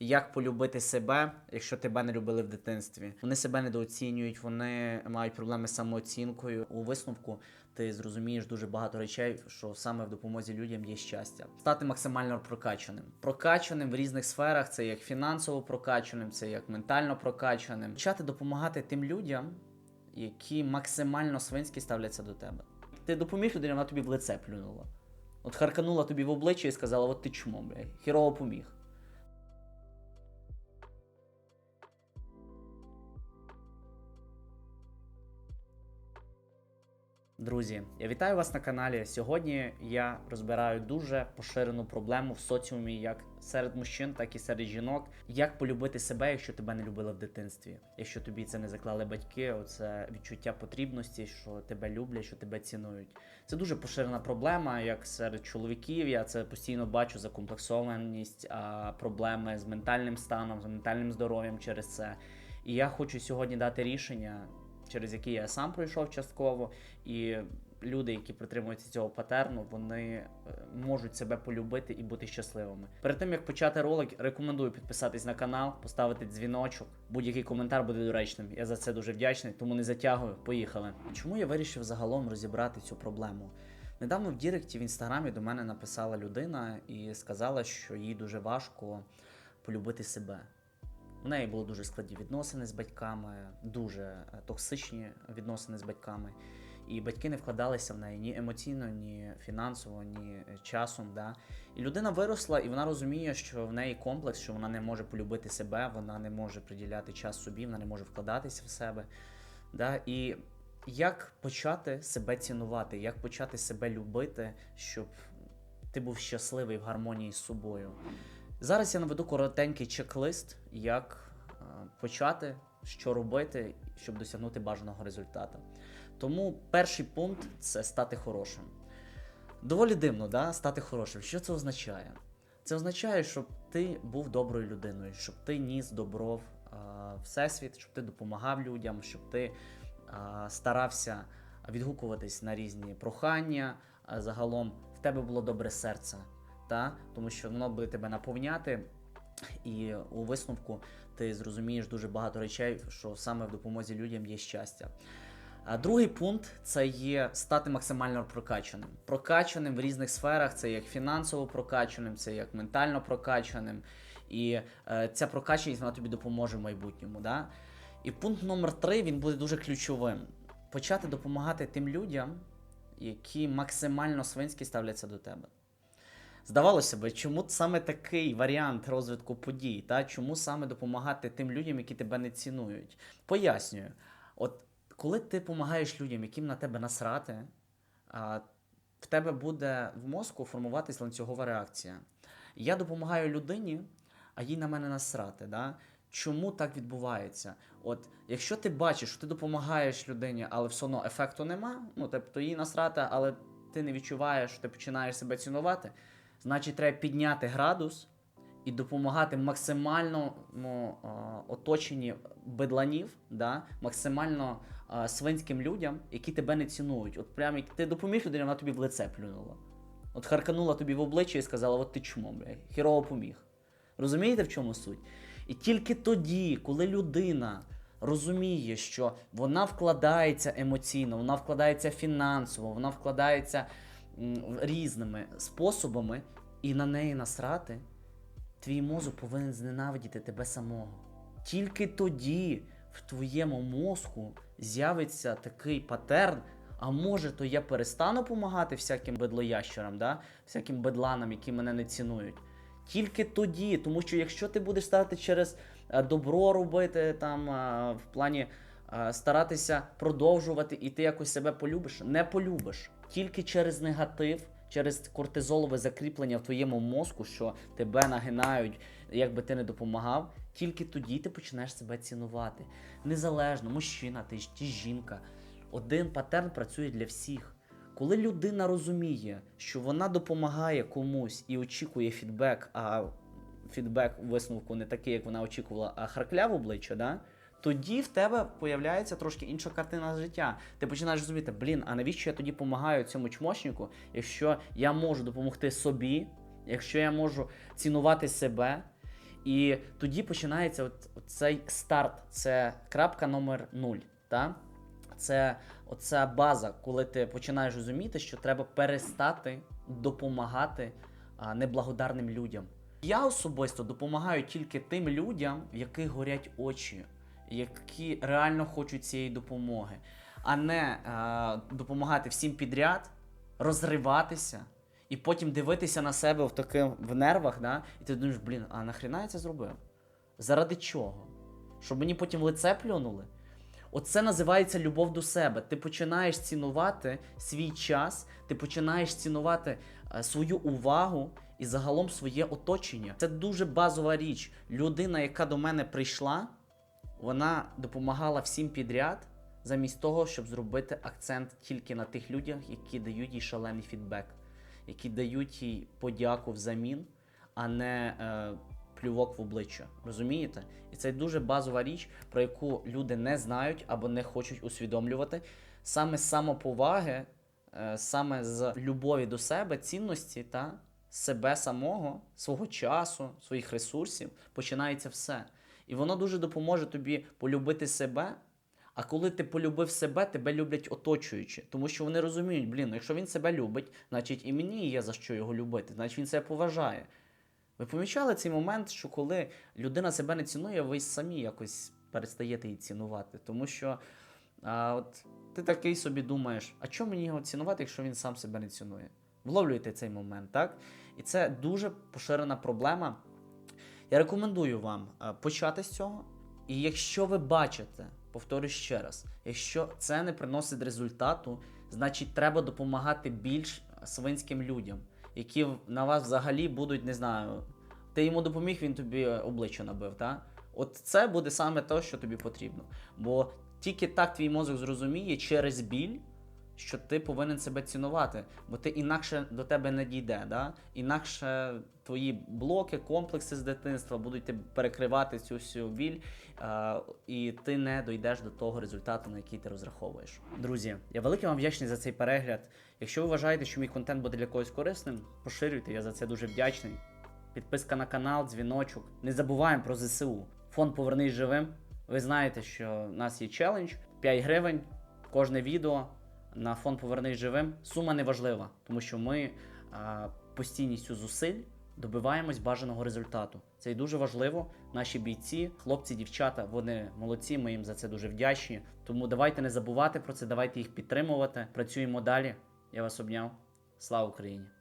Як полюбити себе, якщо тебе не любили в дитинстві? Вони себе недооцінюють, вони мають проблеми з самооцінкою. У висновку ти зрозумієш дуже багато речей, що саме в допомозі людям є щастя. Стати максимально прокачаним. Прокачаним в різних сферах це як фінансово прокачаним, це як ментально прокачаним. Почати допомагати тим людям, які максимально свинськи ставляться до тебе. Ти допоміг людині, вона тобі в лице плюнула. От харканула тобі в обличчя і сказала: от ти чмо, бля, хірово поміг. Друзі, я вітаю вас на каналі. Сьогодні я розбираю дуже поширену проблему в соціумі, як серед мужчин, так і серед жінок. Як полюбити себе, якщо тебе не любили в дитинстві, якщо тобі це не заклали батьки, оце відчуття потрібності, що тебе люблять, що тебе цінують. Це дуже поширена проблема, як серед чоловіків. Я це постійно бачу закомплексованість, проблеми з ментальним станом, з ментальним здоров'ям через це. І я хочу сьогодні дати рішення, через які я сам пройшов частково, і люди, які притримуються цього патерну, вони е, можуть себе полюбити і бути щасливими. Перед тим як почати ролик, рекомендую підписатись на канал, поставити дзвіночок. Будь-який коментар буде доречним. Я за це дуже вдячний, тому не затягую. Поїхали. Чому я вирішив загалом розібрати цю проблему? Недавно в Діректі в інстаграмі до мене написала людина і сказала, що їй дуже важко полюбити себе. У неї були дуже складні відносини з батьками, дуже е, токсичні відносини з батьками. І батьки не вкладалися в неї ні емоційно, ні фінансово, ні е, часом. Да? І людина виросла, і вона розуміє, що в неї комплекс, що вона не може полюбити себе, вона не може приділяти час собі, вона не може вкладатися в себе. Да? І як почати себе цінувати, як почати себе любити, щоб ти був щасливий в гармонії з собою. Зараз я наведу коротенький чек-лист, як е, почати, що робити, щоб досягнути бажаного результату. Тому перший пункт це стати хорошим. Доволі дивно, да? стати хорошим. Що це означає? Це означає, щоб ти був доброю людиною, щоб ти ніс добро в е, всесвіт, щоб ти допомагав людям, щоб ти е, старався відгукуватись на різні прохання. Загалом в тебе було добре серце, та? тому що воно буде тебе наповняти. І у висновку ти зрозумієш дуже багато речей, що саме в допомозі людям є щастя. А другий пункт це є стати максимально прокачаним. Прокачаним в різних сферах, це як фінансово прокачаним, це як ментально прокачаним. І е, ця прокачаність вона тобі допоможе в майбутньому. Да? І пункт номер три він буде дуже ключовим: почати допомагати тим людям, які максимально свинськи ставляться до тебе. Здавалося би, чому саме такий варіант розвитку подій? Та? Чому саме допомагати тим людям, які тебе не цінують? Пояснюю, от коли ти допомагаєш людям, яким на тебе насрати, а, в тебе буде в мозку формуватись ланцюгова реакція. Я допомагаю людині, а їй на мене насрати. Да? Чому так відбувається? От якщо ти бачиш, що ти допомагаєш людині, але все одно ефекту нема, ну тобто їй насрати, але ти не відчуваєш, що ти починаєш себе цінувати, значить треба підняти градус і допомагати максимально ну, оточенні бедланів, да, максимально свинським людям, які тебе не цінують. От прям як ти допоміг людині, вона тобі в лице плюнула. От харканула тобі в обличчя і сказала: от ти чмо, бля, хірово поміг. Розумієте, в чому суть? І тільки тоді, коли людина розуміє, що вона вкладається емоційно, вона вкладається фінансово, вона вкладається різними способами, і на неї насрати, твій мозок повинен зненавидіти тебе самого. Тільки тоді в твоєму мозку з'явиться такий патерн. А може, то я перестану допомагати всяким бедлоящерам, да? всяким бедланам, які мене не цінують. Тільки тоді, тому що якщо ти будеш старати через е, добро робити, там е, в плані е, старатися продовжувати, і ти якось себе полюбиш, не полюбиш. Тільки через негатив, через кортизолове закріплення в твоєму мозку, що тебе нагинають, як би ти не допомагав, тільки тоді ти почнеш себе цінувати. Незалежно, мужчина, ти ж ти жінка. Один патерн працює для всіх. Коли людина розуміє, що вона допомагає комусь і очікує фідбек, а фідбек у висновку не такий, як вона очікувала, а харкля обличчя, да? Тоді в тебе появляється трошки інша картина життя. Ти починаєш розуміти, блін, а навіщо я тоді допомагаю цьому чмошнику, якщо я можу допомогти собі, якщо я можу цінувати себе. І тоді починається цей старт, це крапка номер нуль. Та? Це оця база, коли ти починаєш розуміти, що треба перестати допомагати а, неблагодарним людям. Я особисто допомагаю тільки тим людям, в яких горять очі, які реально хочуть цієї допомоги, а не а, допомагати всім підряд, розриватися і потім дивитися на себе в таким в нервах, да? і ти думаєш, блін, а нахрена я це зробив? Заради чого? Щоб мені потім лице плюнули? Оце називається любов до себе. Ти починаєш цінувати свій час, ти починаєш цінувати е, свою увагу і загалом своє оточення. Це дуже базова річ. Людина, яка до мене прийшла, вона допомагала всім підряд, замість того, щоб зробити акцент тільки на тих людях, які дають їй шалений фідбек, які дають їй подяку взамін, а не е, плювок в обличчя. Розумієте? І це дуже базова річ, про яку люди не знають або не хочуть усвідомлювати. Саме з самоповаги, е, саме з любові до себе, цінності та себе самого, свого часу, своїх ресурсів починається все. І воно дуже допоможе тобі полюбити себе. А коли ти полюбив себе, тебе люблять оточуючі, тому що вони розуміють, блін, ну якщо він себе любить, значить і мені є за що його любити, значить він себе поважає. Ви помічали цей момент, що коли людина себе не цінує, ви самі якось перестаєте її цінувати. Тому що а, от, ти такий собі думаєш, а чому мені його цінувати, якщо він сам себе не цінує? Вловлюєте цей момент, так? І це дуже поширена проблема. Я рекомендую вам почати з цього. І якщо ви бачите, повторюю ще раз, якщо це не приносить результату, значить треба допомагати більш свинським людям, які на вас взагалі будуть, не знаю, ти йому допоміг, він тобі обличчя набив, та? От це буде саме те, що тобі потрібно. Бо тільки так твій мозок зрозуміє через біль, що ти повинен себе цінувати, бо ти інакше до тебе не дійде. Да? Інакше твої блоки, комплекси з дитинства будуть перекривати цю всю біль, а, і ти не дійдеш до того результату, на який ти розраховуєш. Друзі, я велике вам вдячний за цей перегляд. Якщо ви вважаєте, що мій контент буде для когось корисним, поширюйте, я за це дуже вдячний. Підписка на канал, дзвіночок. Не забуваємо про ЗСУ. Фонд Повернись живим. Ви знаєте, що в нас є челендж 5 гривень. Кожне відео на фон Повернись живим. Сума не важлива, тому що ми а, постійністю зусиль добиваємось бажаного результату. Це і дуже важливо. Наші бійці, хлопці, дівчата, вони молодці. Ми їм за це дуже вдячні. Тому давайте не забувати про це, давайте їх підтримувати. Працюємо далі. Я вас обняв. Слава Україні!